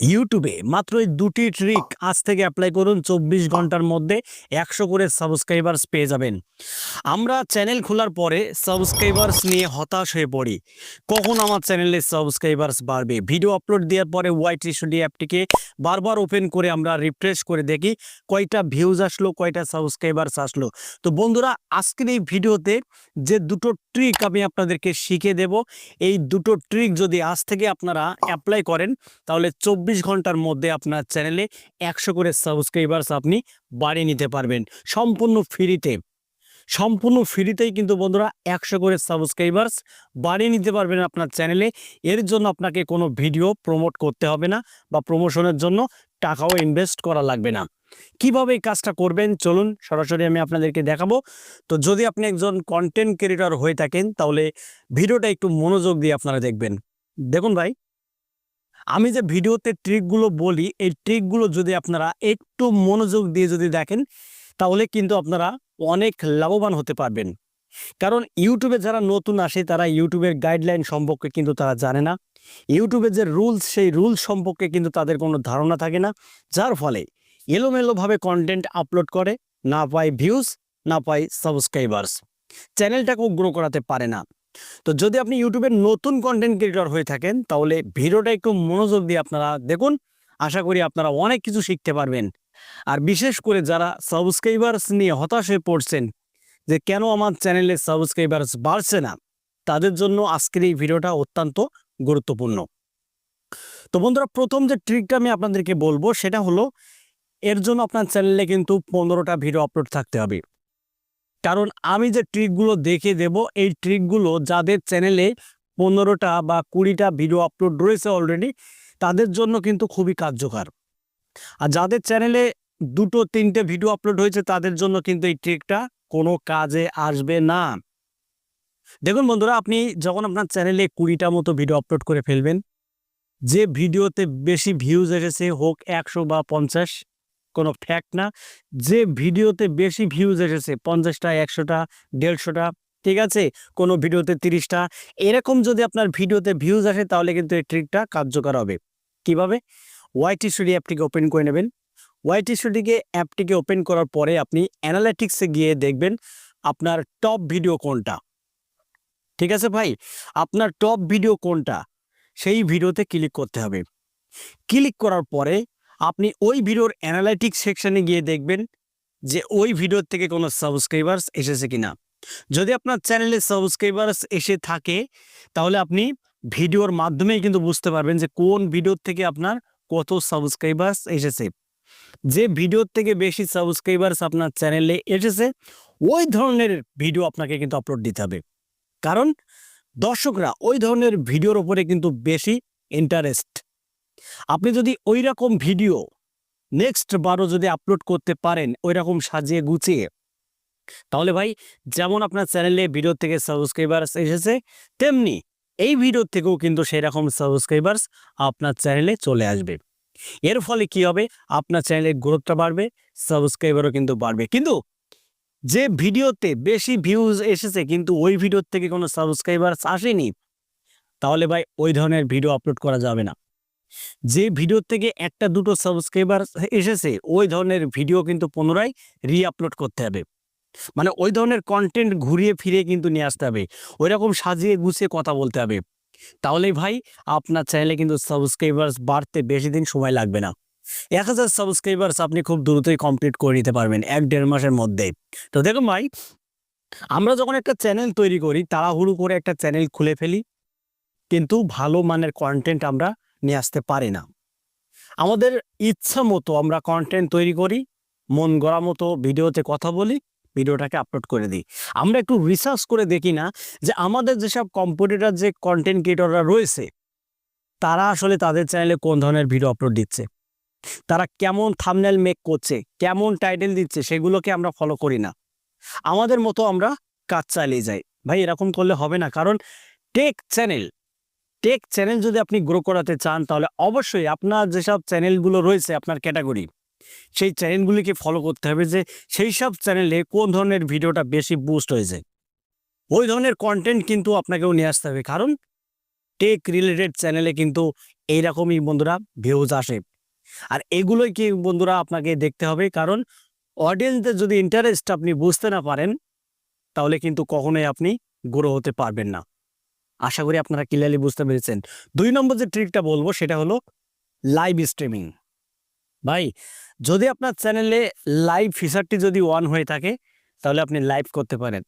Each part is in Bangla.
ইউটিউবে মাত্র এই দুটি ট্রিক আজ থেকে অ্যাপ্লাই করুন। চব্বিশ ঘণ্টার মধ্যে একশো করে সাবস্ক্রাইবার্স পেয়ে যাবেন। আমরা চ্যানেল খোলার পরে সাবস্ক্রাইবার্স নিয়ে হতাশ হয়ে পড়ি। কখন আমার চ্যানেলে সাবস্ক্রাইবার্স বাড়বে? ভিডিও আপলোড দেওয়ার পরে ওয়াইট স্টুডিও অ্যাপটিকে বারবার ওপেন করে আমরা রিফ্রেশ করে দেখি কয়টা ভিউজ আসলো, কয়টা সাবস্ক্রাইবার্স আসলো। তো বন্ধুরা, আজকের এই ভিডিওতে যে দুটো ট্রিক আমি আপনাদেরকে শিখে দেব, এই দুটো ট্রিক যদি আজ থেকে আপনারা অ্যাপ্লাই করেন, তাহলে চব্বিশ ঘণ্টার মধ্যে আপনার চ্যানেলে একশো করে সাবস্ক্রাইবার্স আপনি বাড়িয়ে নিতে পারবেন। সম্পূর্ণ ফ্রিতে। সম্পূর্ণ ফ্রিতেই কিন্তু বন্ধুরা একশো করে সাবস্ক্রাইবার্স বাড়িয়ে নিতে পারবেন আপনার চ্যানেলে। এর জন্য আপনাকে কোনো ভিডিও প্রমোট করতে হবে না বা প্রমোশনের জন্য টাকাও ইনভেস্ট করা লাগবে না। কীভাবে এই কাজটা করবেন? চলুন সরাসরি আমি আপনাদেরকে দেখাবো। তো যদি আপনি একজন কন্টেন্ট ক্রিয়েটর হয়ে থাকেন, তাহলে ভিডিওটা একটু মনোযোগ দিয়ে আপনারা দেখবেন। দেখুন ভাই আমি যে ভিডিওতে ট্রিকগুলো বলি, এই ট্রিকগুলো যদি আপনারা একটু মনোযোগ দিয়ে যদি দেখেন, তাহলে কিন্তু আপনারা অনেক লাভবান হতে পারবেন। কারণ ইউটিউবে যারা নতুন আসে, তারা ইউটিউবের গাইডলাইন সম্পর্কে কিন্তু তারা জানে না। ইউটিউবের যে রুলস সেই রুলস সম্পর্কে কিন্তু তাদের কোনো ধারণা থাকে না। যার ফলে এলোমেলোভাবে কন্টেন্ট আপলোড করে, না পায় ভিউজ না পায় সাবস্ক্রাইবার্স চ্যানেলটাকেও গ্রো করাতে পারে না। তো যদি আপনি ইউটিউবের নতুন কন্টেন্ট ক্রিয়েটর হয়ে থাকেন, তাহলে ভিডিওটা একটু মনোযোগ দিয়ে আপনারা দেখুন। আশা করি আপনারা অনেক কিছু শিখতে পারবেন। আর বিশেষ করে যারা সাবস্ক্রাইবার্স নিয়ে হতাশ হয়ে পড়ছেন, যে কেন আমার চ্যানেলে সাবস্ক্রাইবার্স বাড়ছে না, তাদের জন্য আজকের এই ভিডিওটা অত্যন্ত গুরুত্বপূর্ণ। তো বন্ধুরা, প্রথম যে ট্রিকটা আমি আপনাদেরকে বলব, সেটা হলো, এর জন্য আপনার চ্যানেলে কিন্তু পনেরোটা ভিডিও আপলোড থাকতে হবে। কারণ আমি যে ট্রিকগুলো দেখে দেব, এই ট্রিকগুলো যাদের চ্যানেলে পনেরোটা বা কুড়িটা ভিডিও আপলোড রয়েছে অলরেডি তাদের জন্য কিন্তু খুবই কার্যকর। আর যাদের চ্যানেলে দুটো, তিনটে ভিডিও আপলোড হয়েছে, তাদের জন্য কিন্তু এই ট্রিকটা কোনো কাজে আসবে না। দেখুন বন্ধুরা, আপনি যখন আপনার চ্যানেলে কুড়িটা মতো ভিডিও আপলোড করে ফেলবেন, যে ভিডিওতে বেশি ভিউজ এসেছে, হোক একশো বা পঞ্চাশ কোনো ফ্যাক্ট না। যে ভিডিওতে বেশি ভিউজ এসেছে, পঞ্চাশটা, একশোটা, দেড়শোটা, ঠিক আছে? কোনো ভিডিওতে তিরিশটা। এরকম যদি আপনার ভিডিওতে ভিউজ আসে, তাহলে কিন্তু এই ট্রিকটা কার্যকর হবে। কীভাবে? ওয়াইটি স্টুডিও অ্যাপটিকে ওপেন করে নেবেন। ওয়াইটি স্টুডিওকে অ্যাপটিকে ওপেন করার পরে আপনি অ্যানালিটিক্সে গিয়ে দেখবেন আপনার টপ ভিডিও কোনটা। ঠিক আছে ভাই? আপনার টপ ভিডিও কোনটা? সেই ভিডিওতে ক্লিক করতে হবে। ক্লিক করার পরে আপনি ওই ভিডিওর অ্যানালাইটিক্স সেকশনে গিয়ে দেখবেন যে ওই ভিডিওর থেকে কোনো সাবস্ক্রাইবার্স এসেছে কিনা। যদি আপনার চ্যানেলে সাবস্ক্রাইবার্স এসে থাকে, তাহলে আপনি ভিডিওর মাধ্যমেই কিন্তু বুঝতে পারবেন যে কোন ভিডিওর থেকে আপনার কত সাবস্ক্রাইবার্স এসেছে। যে ভিডিওর থেকে বেশি সাবস্ক্রাইবার্স আপনার চ্যানেলে এসেছে, ওই ধরনের ভিডিও আপনাকে কিন্তু আপলোড দিতে হবে। কারণ দর্শকরা ওই ধরনের ভিডিওর ওপরে কিন্তু বেশি ইন্টারেস্ট আপনি যদি ওই রকম ভিডিও নেক্সট বারও যদি আপলোড করতে পারেন ওই রকম সাজিয়ে গুছিয়ে, তাহলে ভাই যেমন আপনার চ্যানেলে ভিডিও থেকে সাবস্ক্রাইবার্স এসেছে, তেমনি এই ভিডিও থেকেও কিন্তু সেই রকম সাবস্ক্রাইবার্স আপনার চ্যানেলে চলে আসবে। এর ফলে কি হবে? আপনার চ্যানেলের গ্রোথটা বাড়বে সাবস্ক্রাইবারও কিন্তু বাড়বে। কিন্তু যে ভিডিওতে বেশি ভিউজ এসেছে, কিন্তু ওই ভিডিওর থেকে কোনো সাবস্ক্রাইবার্স আসেনি, তাহলে ভাই ওই ধরনের ভিডিও আপলোড করা যাবে না। যে ভিডিও থেকে একটা দুটো সাবস্ক্রাইবার এসেছে, ওই ধরনের ভিডিও কিন্তু পুনরায় রি আপলোড করতে হবে। মানে ওই ধরনের কন্টেন্ট ঘুরিয়ে ফিরিয়ে কিন্তু নিয়ে আসতে হবে। ওই রকম সাজিয়ে গুছিয়ে কথা বলতে হবে। তাহলেই ভাই, আপনার চ্যানেলে কিন্তু সাবস্ক্রাইবার্স বাড়তে বেশি দিন সময় লাগবে না। এক হাজার সাবস্ক্রাইবার্স আপনি খুব দ্রুতই কমপ্লিট করে নিতে পারবেন এক দেড় মাসের মধ্যেই তো দেখুন ভাই, আমরা যখন একটা চ্যানেল তৈরি করি, তাড়াহুড়ো করে একটা চ্যানেল খুলে ফেলি, কিন্তু ভালো মানের কন্টেন্ট আমরা নিয়ে আসতে পারি না। আমাদের ইচ্ছা মতো আমরা কন্টেন্ট তৈরি করি, মন গড়া মতো ভিডিওতে কথা বলি, ভিডিওটাকে আপলোড করে দিই। আমরা একটু রিসার্চ করে দেখি না যে আমাদের যেসব কম্পিউটার যে কন্টেন্ট ক্রিয়েটররা রয়েছে, তারা আসলে তাদের চ্যানেলে কোন ধরনের ভিডিও আপলোড দিচ্ছে? তারা কেমন থামনেল মেক করছে, কেমন টাইটেল দিচ্ছে, সেগুলোকে আমরা ফলো করি না। আমাদের মতো আমরা কাজ চালিয়ে যাই। ভাই, এরকম করলে হবে না, কারণ টেক চ্যানেল টেক চ্যানেল যদি আপনি গ্রো করাতে চান, তাহলে অবশ্যই আপনার যেসব চ্যানেলগুলো রয়েছে আপনার ক্যাটাগরি সেই চ্যানেলগুলিকে ফলো করতে হবে যে সেই সব চ্যানেলে কোন ধরনের ভিডিওটা বেশি বুস্ট হয়েছে। ওই ধরনের কন্টেন্ট কিন্তু আপনাকেও নিয়ে আসতে হবে, কারণ টেক রিলেটেড চ্যানেলে কিন্তু এইরকমই বন্ধুরা ভিউজ আসে। আর এগুলোই কি বন্ধুরা আপনাকে দেখতে হবে, কারণ অডিয়েন্সদের যদি ইন্টারেস্ট আপনি বুঝতে না পারেন, তাহলে কিন্তু কখনোই আপনি গ্রো হতে পারবেন না। আশা করি আপনারা ক্লিয়ারলি বুঝতে পেরেছেন। দুই নম্বর যে ট্রিকটা বলব, সেটা হলো লাইভ স্ট্রিমিং ভাই, যদি আপনার চ্যানেলে লাইভ ফিচারটি যদি অন হয়ে থাকে, তাহলে আপনি লাইভ করতে পারেন।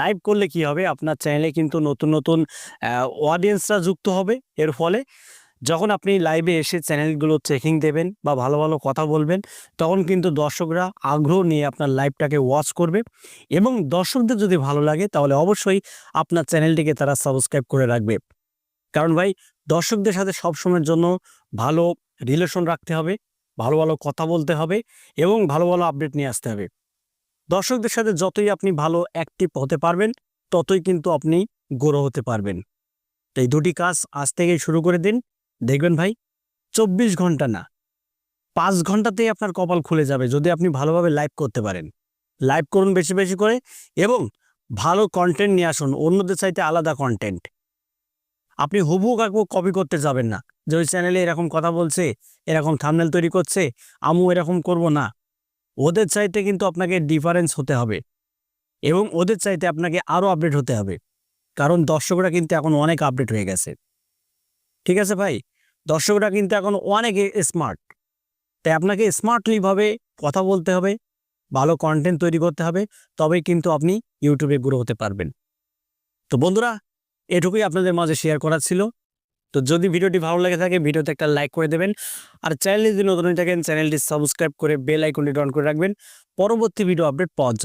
লাইভ করলে কি হবে? আপনার চ্যানেলে কিন্তু নতুন নতুন অডিয়েন্সরা যুক্ত হবে। এর ফলে যখন আপনি লাইভে এসে চ্যানেলগুলো চেকিং দেবেন বা ভালো ভালো কথা বলবেন, তখন কিন্তু দর্শকরা আগ্রহ নিয়ে আপনার লাইভটাকে ওয়াচ করবে এবং দর্শকদের যদি ভালো লাগে তাহলে অবশ্যই আপনার চ্যানেলটিকে তারা সাবস্ক্রাইব করে রাখবে। কারণ ভাই, দর্শকদের সাথে সবসময়ের জন্য ভালো রিলেশন রাখতে হবে, ভালো ভালো কথা বলতে হবে এবং ভালো ভালো আপডেট নিয়ে আসতে হবে। দর্শকদের সাথে যতই আপনি ভালো অ্যাক্টিভ হতে পারবেন, ততই কিন্তু আপনি গ্রো হতে পারবেন। এই দুটি কাজ আজ থেকেই শুরু করে দিন। দেখবেন ভাই, চব্বিশ ঘণ্টা না। পাঁচ ঘন্টাতেই আপনার কপাল খুলে যাবে যদি আপনি ভালোভাবে লাইভ করতে পারেন। লাইভ করুন বেশি বেশি করে এবং ভালো কন্টেন্ট নিয়ে আসুন, অন্যদের চাইতে আলাদা কন্টেন্ট আপনি হুবু কাকু কপি করতে যাবেন না। যে ওই চ্যানেলে এরকম কথা বলছে, এরকম থামনেল তৈরি করছে আমু এরকম করব না। ওদের চাইতে কিন্তু আপনাকে ডিফারেন্স হতে হবে এবং ওদের চাইতে আপনাকে আরও আপডেট হতে হবে। কারণ দর্শকরা কিন্তু এখন অনেক আপডেট হয়ে গেছে। ঠিক আছে ভাই? দর্শকরা কিন্তু এখন অনেক স্মার্ট তাই আপনাকে স্মার্টলিভাবে কথা বলতে হবে, ভালো কন্টেন্ট তৈরি করতে হবে, তবেই কিন্তু আপনি ইউটিউবে গ্রো হতে পারবেন। তো বন্ধুরা, এটুকুই আপনাদের মাঝে শেয়ার করার ছিল। তো যদি ভিডিওটি ভালো লেগে থাকে, ভিডিওতে একটা লাইক করে দেবেন। আর চ্যানেলে যদি নতুন থাকেন চ্যানেলটি সাবস্ক্রাইব করে বেল আইকনটি অন করে রাখবেন। পরবর্তী ভিডিও আপডেট পাওয়ার জন্য।